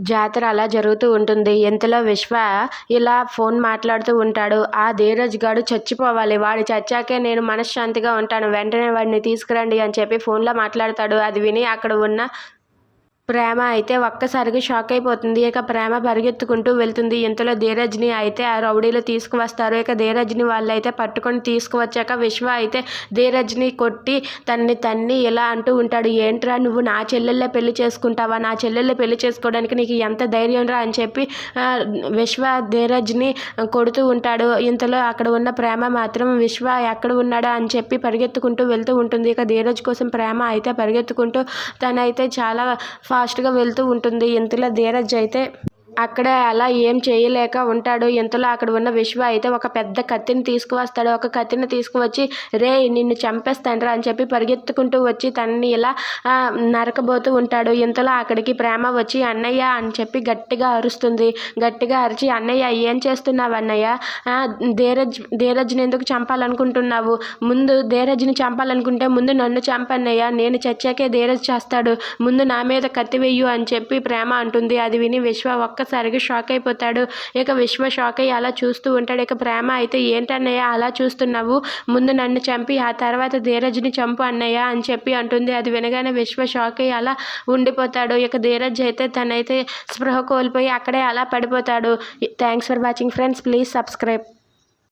జాతర అలా జరుగుతూ ఉంటుంది. ఇంతలో విశ్వ ఇలా ఫోన్ మాట్లాడుతూ ఉంటాడు. ఆ ధీరజ్ గాడు చచ్చిపోవాలి. వాడు చచ్చాకే నేను మనశ్శాంతిగా ఉంటాను. వెంటనే వాడిని తీసుకురండి అని చెప్పి ఫోన్లో మాట్లాడతాడు. అది విని అక్కడ ఉన్న ప్రేమ అయితే ఒక్కసారిగా షాక్ అయిపోతుంది. ఇక ప్రేమ పరిగెత్తుకుంటూ వెళ్తుంది. ఇంతలో ధీరజ్ని అయితే ఆ రౌడీలు తీసుకువస్తారు. ఇక ధీరజ్ని వాళ్ళైతే పట్టుకొని తీసుకువచ్చాక విశ్వ అయితే ధీరజ్ని కొట్టి తన్ని తన్ని ఇలా అంటూ ఉంటాడు. ఏంట్రా నువ్వు నా చెల్లెళ్ళే పెళ్ళి చేసుకుంటావా? నా చెల్లెళ్ళే పెళ్ళి చేసుకోవడానికి నీకు ఎంత ధైర్యం రా? అని చెప్పి విశ్వ ధీరజ్ని కొడుతూ ఉంటాడు. ఇంతలో అక్కడ ఉన్న ప్రేమ మాత్రం విశ్వ ఎక్కడ ఉన్నాడా? అని చెప్పి పరిగెత్తుకుంటూ వెళ్తూ ఉంటుంది. ఇక ధీరజ్ కోసం ప్రేమ అయితే పరిగెత్తుకుంటూ తనైతే చాలా ఫాస్ట్గా వెళ్తూ ఉంటుంది. ఇంతలో ధీరజ్ అయితే అక్కడే అలా ఏం చేయలేక ఉంటాడు. ఇంతలో అక్కడ ఉన్న విశ్వ అయితే ఒక పెద్ద కత్తిని తీసుకువస్తాడు. ఒక కత్తిని తీసుకువచ్చి రే నిన్ను చంపేస్తానరా అని చెప్పి పరిగెత్తుకుంటూ వచ్చి తనని ఇలా నరకబోతూ ఉంటాడు. ఇంతలో అక్కడికి ప్రేమ వచ్చి అన్నయ్య అని చెప్పి గట్టిగా అరుస్తుంది. గట్టిగా అరిచి అన్నయ్య ఏం చేస్తున్నావు అన్నయ్య? ధీరజ్ ధీరజ్ని ఎందుకు చంపాలనుకుంటున్నావు? ముందు ధీరజ్ని చంపాలనుకుంటే ముందు నన్ను చంపన్నయ్య. నేను చచ్చాకే ధీరజ్ చేస్తాడు. ముందు నా మీద కత్తి వెయ్యు అని చెప్పి ప్రేమ అంటుంది. అది విని విశ్వ ఒక్కసారిగా షాక్ అయిపోతాడు. ఇక విశ్వ షాక్ అయ్యి అలా చూస్తూ ఉంటాడు. ఇక ప్రేమ అయితే ఏంటన్నయ్య అలా చూస్తున్నావు? ముందు నన్ను చంపి ఆ తర్వాత ధీరజ్ని చంపు అన్నయ్య అని చెప్పి అంటుంది. అది వినగానే విశ్వ షాక్ అయ్యి అలా ఉండిపోతాడు. ఇక ధీరజ్ అయితే తనైతే స్పృహ కోల్పోయి అక్కడే అలా పడిపోతాడు. Thanks for watching friends. Please subscribe.